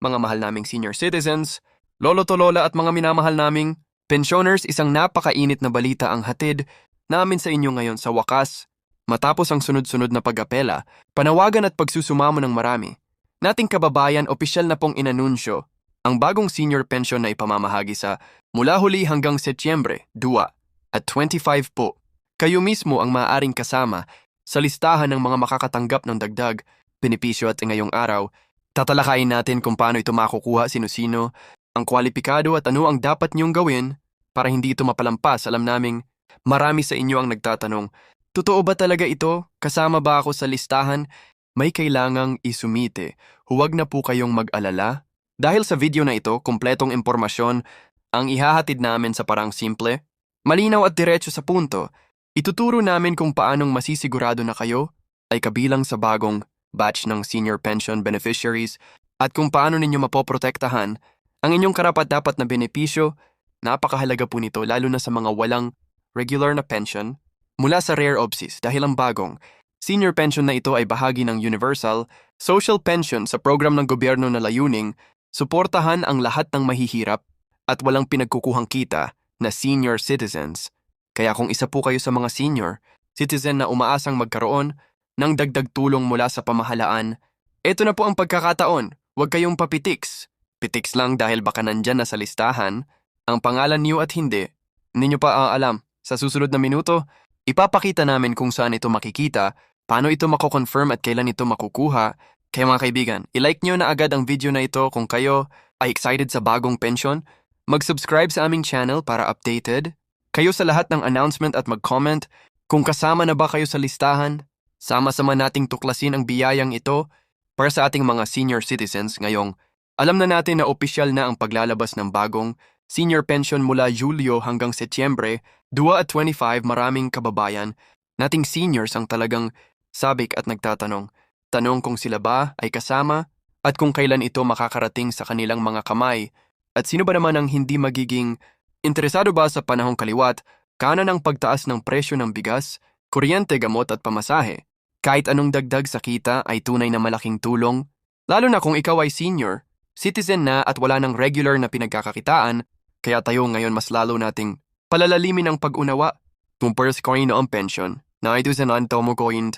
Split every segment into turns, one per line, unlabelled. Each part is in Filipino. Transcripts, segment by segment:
mga mahal naming senior citizens, lolo to lola at mga minamahal naming pensioners, isang napakainit na balita ang hatid namin sa inyo ngayon sa wakas. Matapos ang sunod-sunod na pag-apela, panawagan at pagsusumamo ng marami, nating kababayan opisyal na pong inanunsyo ang bagong senior pension na ipamamahagi sa mula huli hanggang Setyembre 2 at 25 po. Kayo mismo ang maaaring kasama sa listahan ng mga makakatanggap ng dagdag, benepisyo at ngayong araw, tatalakayin natin kung paano ito makukuha sino-sino, ang kwalipikado at ano ang dapat niyong gawin para hindi ito mapalampas. Alam naming marami sa inyo ang nagtatanong, totoo ba talaga ito? Kasama ba ako sa listahan? May kailangang isumite. Huwag na po kayong mag-alala. Dahil sa video na ito, kumpletong impormasyon ang ihahatid namin sa parang simple, malinaw at diretso sa punto. Ituturo namin kung paanong masisigurado na kayo ay kabilang sa bagong batch ng senior pension beneficiaries at kung paano ninyo mapoprotektahan ang inyong karapat-dapat na benepisyo. Napakahalaga po nito lalo na sa mga walang regular na pension mula sa rare obsis dahil ang bagong senior pension na ito ay bahagi ng universal social pension sa program ng gobyerno na layuning suportahan ang lahat ng mahihirap at walang pinagkukuhang kita na senior citizens. Kaya kung isa po kayo sa mga senior citizen na umaasang magkaroon ng dagdag tulong mula sa pamahalaan, ito na po ang pagkakataon. Huwag kayong papitiks. Pitiks lang dahil baka nandyan na sa listahan, ang pangalan niyo at hindi. Hindi nyo pa aalam. Sa susunod na minuto, ipapakita namin kung saan ito makikita, paano ito mako-confirm at kailan ito makukuha. Kaya mga kaibigan, ilike nyo na agad ang video na ito kung kayo ay excited sa bagong pension, mag-subscribe sa aming channel para updated, kayo sa lahat ng announcement at mag-comment kung kasama na ba kayo sa listahan, sama-sama nating tuklasin ang biyayang ito para sa ating mga senior citizens ngayong alam na natin na opisyal na ang paglalabas ng bagong senior pension mula Yulyo hanggang Setyembre 2 at 25 maraming kababayan nating seniors ang talagang sabik at nagtatanong. Tanong kung sila ba ay kasama at kung kailan ito makakarating sa kanilang mga kamay at sino ba naman ang hindi magiging interesado ba sa panahong kaliwat kanan ng pagtaas ng presyo ng bigas, kuryente, gamot at pamasahe. Kahit anong dagdag sa kita ay tunay na malaking tulong, lalo na kung ikaw ay senior, citizen na at wala ng regular na pinagkakakitaan, kaya tayo ngayon mas lalo nating palalalimin ang pag-unawa kung first coin o pension na ito sa non-tomo coined,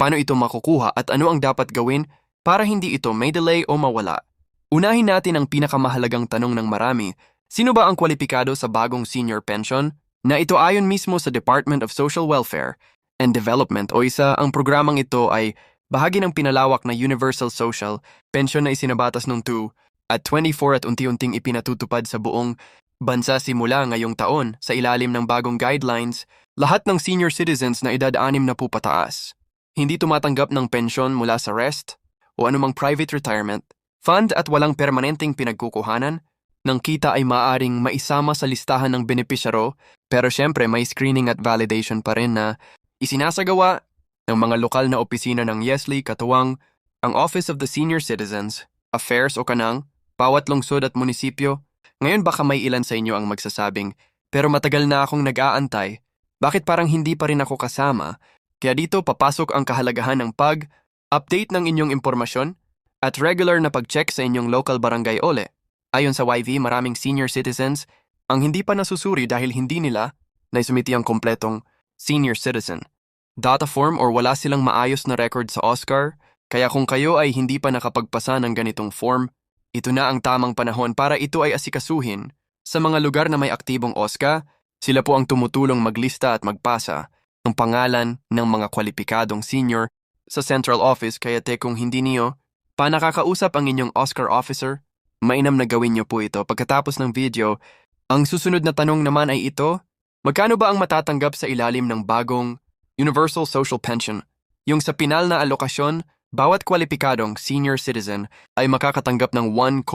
paano ito makukuha at ano ang dapat gawin para hindi ito may delay o mawala. Unahin natin ang pinakamahalagang tanong ng marami, sino ba ang kwalipikado sa bagong senior pension? Na ito ayon mismo sa Department of Social Welfare and Development o isa ang programang ito ay bahagi ng pinalawak na Universal Social Pension na isinabatas noong 2 at 24 at unti-unting ipinatutupad sa buong bansa simula ngayong taon sa ilalim ng bagong guidelines, lahat ng senior citizens na edad 6 na po pataas. Hindi tumatanggap ng pensyon mula sa REST o anumang private retirement, fund at walang permanenteng pinagkukuhanan, ng kita ay maaring maisama sa listahan ng benepisyaro pero syempre may screening at validation pa rin na isinasagawa ng mga lokal na opisina ng Yesli katuwang ang Office of the Senior Citizens, Affairs o kanang, bawat lungsod at munisipyo. Ngayon baka may ilan sa inyo ang magsasabing, pero matagal na akong nag-aantay, bakit parang hindi pa rin ako kasama? Kaya dito papasok ang kahalagahan ng pag-update ng inyong impormasyon at regular na pag-check sa inyong local barangay ole. Ayon sa YV, maraming senior citizens ang hindi pa nasusuri dahil hindi nila na isumiti ang kompletong senior citizen. Data form or wala silang maayos na record sa Oscar, kaya kung kayo ay hindi pa nakapagpasa ng ganitong form, ito na ang tamang panahon para ito ay asikasuhin. Sa mga lugar na may aktibong OSCA, sila po ang tumutulong maglista at magpasa ng pangalan ng mga kwalipikadong senior sa central office kaya te kung hindi niyo pa nakakausap ang inyong Oscar officer, mainam na gawin niyo po ito pagkatapos ng video. Ang susunod na tanong naman ay ito, magkano ba ang matatanggap sa ilalim ng bagong Universal Social Pension? Yung sa pinal na alokasyon, bawat kwalipikadong senior citizen ay makakatanggap ng 1,2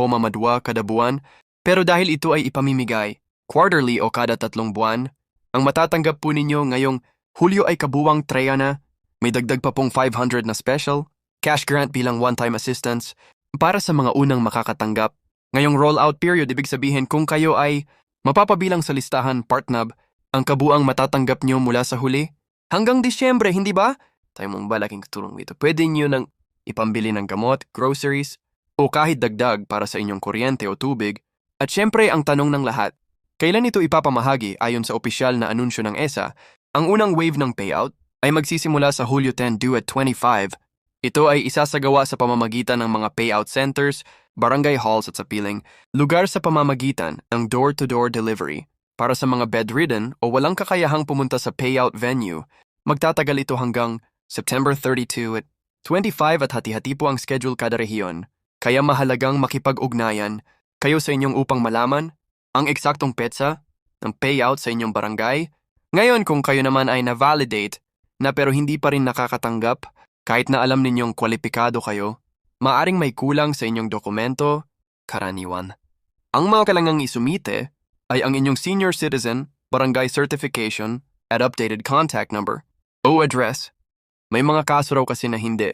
kada buwan pero dahil ito ay ipamimigay quarterly o kada tatlong buwan, ang matatanggap po ninyo ngayong Hulyo ay kabuwang treya na, may dagdag pa pong 500 na special, cash grant bilang one-time assistance para sa mga unang makakatanggap. Ngayong rollout period, ibig sabihin kung kayo ay mapapabilang sa listahan partnab, ang kabuang matatanggap nyo mula sa huli hanggang Disyembre, hindi ba? Tayo mong balaking tulong dito. Pwede nyo nang ipambili ng gamot, groceries, o kahit dagdag para sa inyong kuryente o tubig. At syempre ang tanong ng lahat, kailan ito ipapamahagi ayon sa opisyal na anunsyo ng ESA? Ang unang wave ng payout ay magsisimula sa Hulyo 10 due at 25. Ito ay isasagawa sa pamamagitan ng mga payout centers, barangay halls at sa piling, lugar sa pamamagitan ng door-to-door delivery. Para sa mga bedridden o walang kakayahang pumunta sa payout venue, magtatagal ito hanggang September 32 at 25 at hati-hati po ang schedule kada rehiyon. Kaya mahalagang makipag-ugnayan kayo sa inyong upang malaman ang eksaktong petsa ng payout sa inyong barangay. Ngayon kung kayo naman ay na-validate na pero hindi pa rin nakakatanggap kahit na alam ninyong kwalipikado kayo, maaring may kulang sa inyong dokumento, karaniwan. Ang mga kailangang isumite ay ang inyong senior citizen, barangay certification, at updated contact number o address. May mga kaso raw kasi na hindi.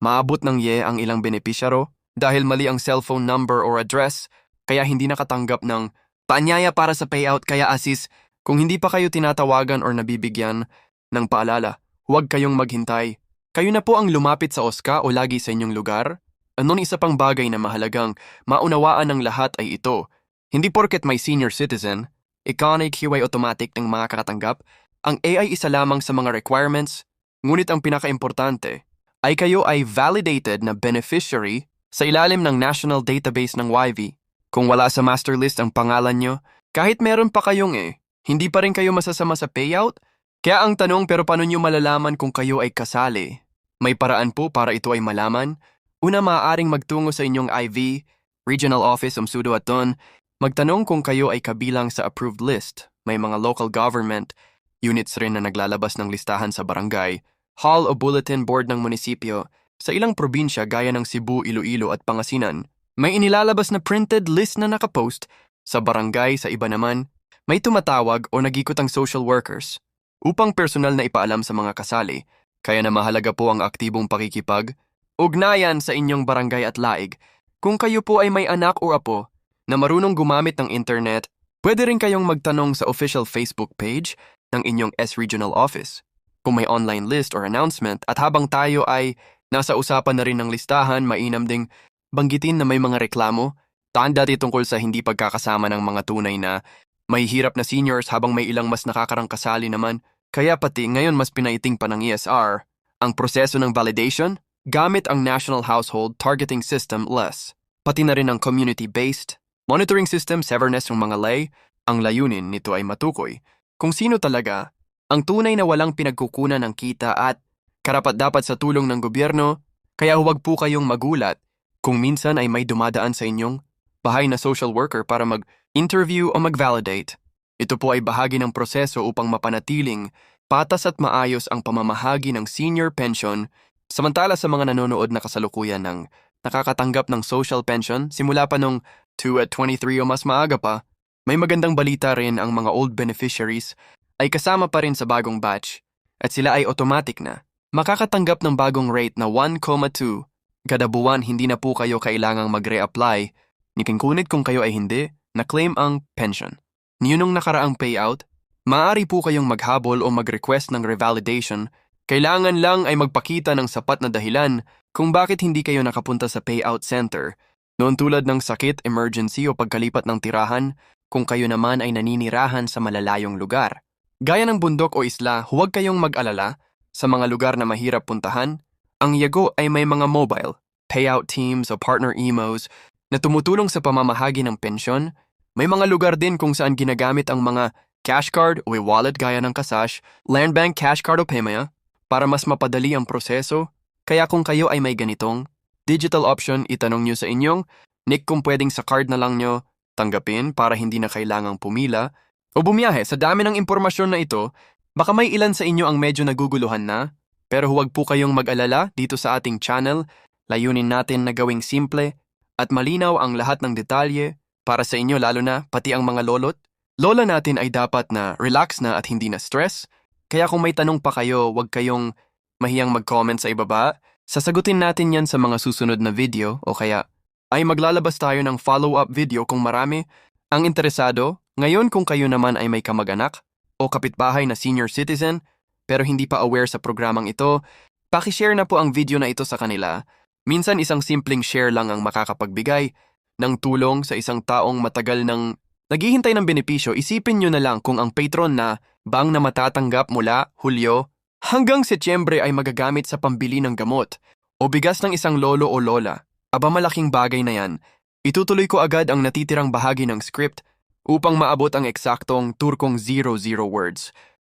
Maabot ng ye ang ilang benepisyaro dahil mali ang cellphone number or address kaya hindi nakatanggap ng paanyaya para sa payout kaya asis kung hindi pa kayo tinatawagan or nabibigyan ng paalala, huwag kayong maghintay. Kayo na po ang lumapit sa OSCA o lagi sa inyong lugar? Anon isa pang bagay na mahalagang maunawaan ng lahat ay ito. Hindi porket may senior citizen, iconic QA automatic ng mga kakatanggap, ang AI isa lamang sa mga requirements, ngunit ang pinakaimportante ay kayo ay validated na beneficiary sa ilalim ng National Database ng YV. Kung wala sa master list ang pangalan nyo, kahit meron pa kayong eh, hindi pa rin kayo masasama sa payout? Kaya ang tanong pero paano nyo malalaman kung kayo ay kasali? May paraan po para ito ay malaman? Una maaaring magtungo sa inyong IV, Regional Office Umsudo at Don, magtanong kung kayo ay kabilang sa approved list. May mga local government, units rin na naglalabas ng listahan sa barangay, hall o bulletin board ng munisipyo, sa ilang probinsya gaya ng Cebu, Iloilo at Pangasinan, may inilalabas na printed list na nakapost. Sa barangay, sa iba naman, may tumatawag o nagikot ang social workers upang personal na ipaalam sa mga kasali, kaya na mahalaga po ang aktibong pakikipag, ugnayan sa inyong barangay at laig. Kung kayo po ay may anak o apo na marunong gumamit ng internet, pwede rin kayong magtanong sa official Facebook page ng inyong S-Regional Office. Kung may online list or announcement at habang tayo ay Nasa usapan na rin ng listahan, mainam ding banggitin na may mga reklamo, tanda tungkol sa hindi pagkakasama ng mga tunay na may hirap na seniors habang may ilang mas nakakarang kasali naman, kaya pati ngayon mas pinaiting pa ng ESR ang proseso ng validation gamit ang National Household Targeting System LESS, pati na rin ang community-based monitoring system severness ng mga lay, ang layunin nito ay matukoy kung sino talaga ang tunay na walang pinagkukunan ng kita at karapat-dapat sa tulong ng gobyerno, kaya huwag po kayong magulat kung minsan ay may dumadaan sa inyong bahay na social worker para mag-interview o mag-validate. Ito po ay bahagi ng proseso upang mapanatiling patas at maayos ang pamamahagi ng senior pension samantala sa mga nanonood na kasalukuyan ng nakakatanggap ng social pension simula pa nung 2 at 23 o mas maaga pa, may magandang balita rin ang mga old beneficiaries ay kasama pa rin sa bagong batch at sila ay automatic na Makakatanggap ng bagong rate na 1,2 kada buwan hindi na po kayo kailangang mag-reapply ni kinkunit kung kayo ay hindi na-claim ang pension. Niyunong nakaraang payout, maaari po kayong maghabol o mag-request ng revalidation, kailangan lang ay magpakita ng sapat na dahilan kung bakit hindi kayo nakapunta sa payout center. Noon tulad ng sakit, emergency o pagkalipat ng tirahan, kung kayo naman ay naninirahan sa malalayong lugar. Gaya ng bundok o isla, huwag kayong mag-alala sa mga lugar na mahirap puntahan, ang Yago ay may mga mobile, payout teams o partner emos na tumutulong sa pamamahagi ng pensyon. May mga lugar din kung saan ginagamit ang mga cash card o wallet gaya ng Kasash, Land Bank Cash Card o Paymaya para mas mapadali ang proseso. Kaya kung kayo ay may ganitong digital option, itanong nyo sa inyong Nick kung pwedeng sa card na lang nyo tanggapin para hindi na kailangang pumila o bumiyahe sa dami ng impormasyon na ito Baka may ilan sa inyo ang medyo naguguluhan na, pero huwag po kayong mag-alala dito sa ating channel. Layunin natin na gawing simple at malinaw ang lahat ng detalye para sa inyo lalo na pati ang mga lolot. Lola natin ay dapat na relax na at hindi na stress. Kaya kung may tanong pa kayo, huwag kayong mahiyang mag-comment sa ibaba. Sasagutin natin yan sa mga susunod na video o kaya ay maglalabas tayo ng follow-up video kung marami ang interesado. Ngayon kung kayo naman ay may kamag-anak, o kapitbahay na senior citizen pero hindi pa aware sa programang ito, pakishare na po ang video na ito sa kanila Minsan isang simpleng share lang ang makakapagbigay ng tulong sa isang taong matagal ng naghihintay ng benepisyo. Isipin nyo na lang kung ang patron na bang na matatanggap mula Hulyo hanggang Setyembre ay magagamit sa pambili ng gamot o bigas ng isang lolo o lola. Aba malaking bagay na yan. Itutuloy ko agad ang natitirang bahagi ng script upang maabot ang eksaktong turkong 00 words.